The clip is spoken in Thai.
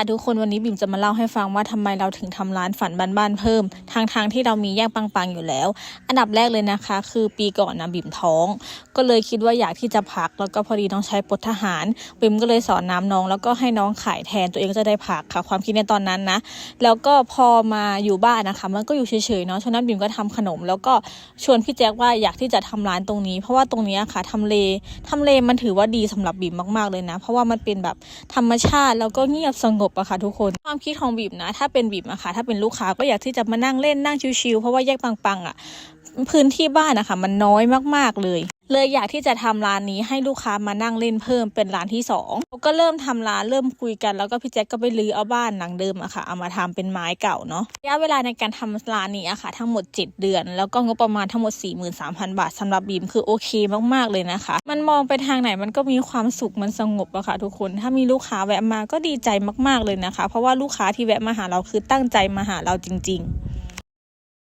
ค่ะทุกคนวันนี้บิ่มจะมาเล่าให้ฟังว่าทำไมเราถึงทำร้านฝันบ้านๆเพิ่มทางทางที่เรามีแยกปังๆอยู่แล้ว อันดับแรกเลยนะคะ คือปีก่อนนะบิ่มท้อง ก็เลยคิดว่าอยากที่จะพัก แล้วก็พอดีน้องใช้ปลดทหาร บิ่มก็เลยสอนน้ำน้อง แล้วก็ให้น้องขายแทนตัวเองก็จะได้พักค่ะ ความคิดในตอนนั้นนะ แล้วก็พอมาอยู่บ้านนะคะ มันก็อยู่เฉยๆเนาะฉะนั้นบิ่มก็ทำขนม แล้วก็ชวนพี่แจ๊คว่าอยากที่จะทำร้านตรงนี้ เพราะว่าตรงนี้ค่ะทำเลทำเลมันถือว่าดีสำหรับบิ่มมากๆเลยนะ เพราะว่ามันเป็นแบบธรรมชาติแล้วก็เงียบสงบอะค่ะทุกคน ความคิดของบีบนะ ถ้าเป็นบีบอะค่ะถ้าเป็นลูกค้าก็อยากที่จะมานั่งเล่นนั่งชิวๆเพราะว่าแยกปังๆอะพื้นที่บ้านนะคะมันน้อยมากๆเลย เลยอยากที่จะทำร้านนี้ให้ลูกค้ามานั่งเล่นเพิ่มเป็นร้านที่สองเราก็เริ่มทำร้านเริ่มคุยกันแล้วก็พี่แจ็คก็ไปรื้อเอาบ้านหลังเดิมอะค่ะเอามาทำเป็นไม้เก่าเนาะระยะเวลาในการทำร้านนี้อะค่ะ ทั้งหมด 7 เดือน แล้วก็งบประมาณทั้งหมด 43,000 บาทสำหรับบีมคือโอเคมากๆเลยนะคะ มันมองไปทางไหนมันก็มีความสุขมันสงบอะค่ะ ทุกคนถ้ามีลูกค้าแวะมาก็ดีใจมากๆเลยนะคะ เพราะว่าลูกค้าที่แวะมาหาเราคือตั้งใจมาหาเราจริง ๆ